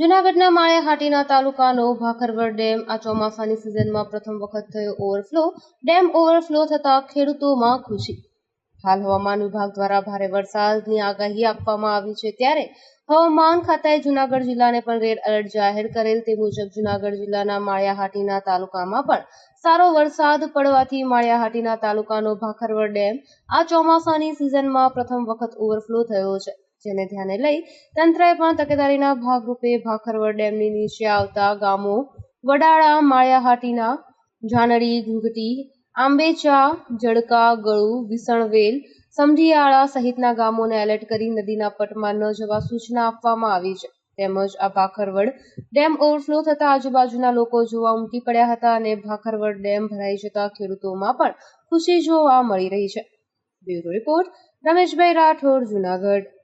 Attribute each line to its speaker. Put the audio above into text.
Speaker 1: જૂનાગઢના માળિયાહાટીના તાલુકાનો ભાખરવડ ડેમ આ ચોમાસાની સિઝનમાં પ્રથમ વખત થયો ઓવરફ્લો. ડેમ ઓવરફ્લો થતા ખેડૂતોમાં ખુશી. હાલ હવામાન વિભાગ દ્વારા ભારે વરસાદની આગાહી આપવામાં આવી છે ત્યારે હવામાન ખાતાએ જૂનાગઢ જિલ્લાને પણ રેડ એલર્ટ જાહેર કરેલ તે મુજબ જૂનાગઢ જિલ્લાના માળિયાહાટીના તાલુકામાં પણ સારો વરસાદ પડવાથી માળિયાહાટીના તાલુકાનો ભાખરવડ ડેમ આ ચોમાસાની સિઝનમાં પ્રથમ વખત ઓવરફ્લો થયો છે. જેને ધ્યાને લઈ તંત્રએ પણ તકેદારીના ભાગરૂપે ભાખરવડ ડેમની નીચે આવતા ગામો, વડાળા, માળિયાહાટીના જાનડી ઘૂંઘટી, આંબેચા, જડકા, ગળુ, વિસણવેલ, સમઢિયાળા સહિતના ગામોને એલર્ટ કરી નદીના પટમાં ન જવા સૂચના આપવામાં આવી છે. તેમજ આ ભાખરવડ ડેમ ઓવરફ્લો થતા આજુબાજુના લોકો જોવા ઉમટી પડ્યા હતા અને ભાખરવડ ડેમ ભરાઈ જતા ખેડૂતોમાં પણ ખુશી જોવા મળી રહી છે. Bureau report, Rameshbhai Rathod, Junagadh.